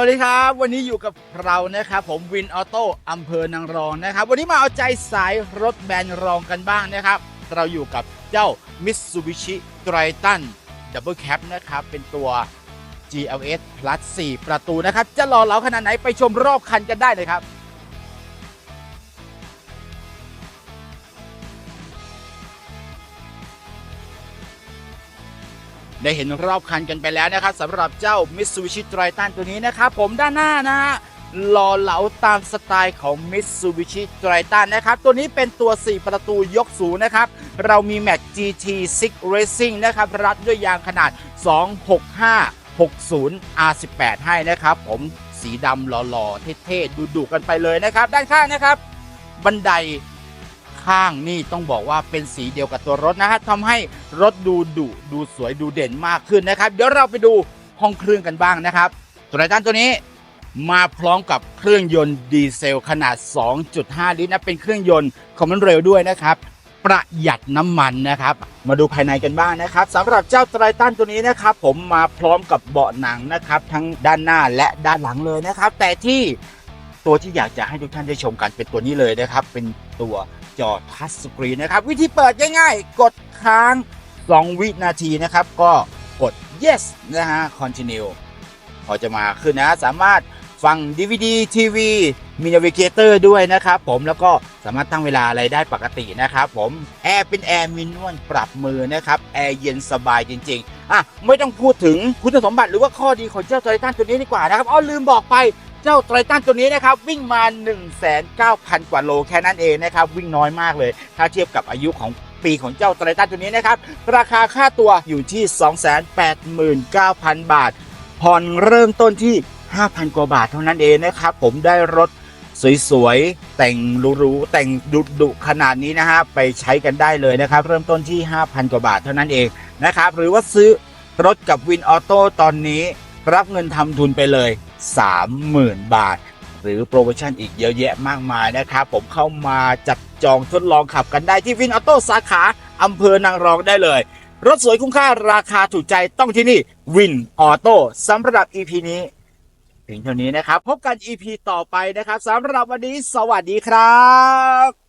วัสดีครับ วันนี้อยู่กับเรานะครับผมวินออโต้อำเภอนางรองนะครับ วันนี้มาเอาใจสายรถแบรนด์รองกันบ้างนะครับ เราอยู่กับเจ้า Mitsubishi Triton Double Cab นะครับ เป็นตัว GLS Plus 4 ประตูนะครับ จะรอเราขนาดไหนไปชมรอบคันกันได้เลยครับ ได้เห็นรอบคันกันไปแล้วนะครับสำหรับเจ้า Mitsubishi Triton ตัวนี้นะครับผมด้านหน้านะฮะหล่อเหลาตามสไตล์ของ Mitsubishi Triton นะครับ ตัวนี้เป็นตัว 4 ประตูยกสูงนะครับ เรามีแม็ก GT6 Racing นะครับ รัดด้วยยางขนาด 265 60 R18 ให้นะครับ ผมสีดำหล่อๆ เท่ๆดุๆกันไปเลยนะครับ ด้านข้างนะครับ บันได ข้างนี่ต้องบอกว่าเป็นสีเดียวกับตัวรถนะฮะทำให้รถดูดุดูสวยดูเด่นมากขึ้นนะครับ เดี๋ยวเราไปดูห้องเครื่องกันบ้างนะครับตัวไททันตัวนี้มาพร้อมกับเครื่องยนต์ดีเซลขนาด 2.5 ลิตรนะ เป็นเครื่องยนต์คอมมอนเร็วด้วยนะครับ ประหยัดน้ำมันนะครับ มาดูภายในกันบ้างนะครับสำหรับเจ้าไททันตัวนี้นะครับ ผมมาพร้อมกับเบาะหนังนะครับ ทั้งด้านหน้าและด้านหลังเลยนะครับ แต่ที่ตัวที่อยากจะให้ทุกท่านได้ชมกันเป็นตัวนี้เลยนะครับ เป็น ตัวจอทัชสกรีนนะครับ วิธีเปิดง่ายๆ กดค้าง 2 วินาทีนะครับ ก็กด yes นะฮะ continue พอจะมาขึ้นนะ สามารถฟัง DVD ทีวีมี Navigator ด้วยนะครับผมแล้วก็สามารถตั้งเวลาอะไรได้ปกตินะครับผมแอร์เป็นแอร์มินวลปรับมือนะครับแอร์เย็นสบายจริง ๆ อะ ไม่ต้องพูดถึงคุณสมบัติหรือว่าข้อดีของเจ้าไททันตัวนี้ดีกว่านะครับอ๋อลืมบอกไป จ้าไททันตัวนี้นะครับวิ่งมา 1,900 กว่าโลแค่นั้นเองนะครับวิ่งน้อยมากเลย ถ้าเทียบกับอายุของปีของเจ้าไททันตัวนี้นะครับราคาค่าตัวอยู่ที่ 289,000 บาท ผ่อนเริ่มต้นที่ 5,000 กว่าบาทเท่านั้นเองนะครับผมได้รถสวยๆ แต่งหรูๆแต่งดุๆขนาดนี้นะฮะไปใช้กันได้เลยนะครับ เริ่มต้นที่ 5,000 กว่าบาทเท่านั้นเองนะครับหรือว่าซื้อรถกับวินออโต้ตอนนี้รับเงินทำทุนไปเลย 30,000 บาท หรือโปรโมชั่นอีกเยอะแยะมากมายนะครับ ผมเข้ามาจับจองทดลองขับกันได้ที่วินออโต้สาขาอำเภอนางรองได้เลย รถสวยคุ้มค่าราคาถูกใจต้องที่นี่วินออโต้สำหรับ EP นี้ ถึงเท่านี้นะครับ พบกัน EP ต่อไปนะครับสำหรับวันนี้สวัสดีครับ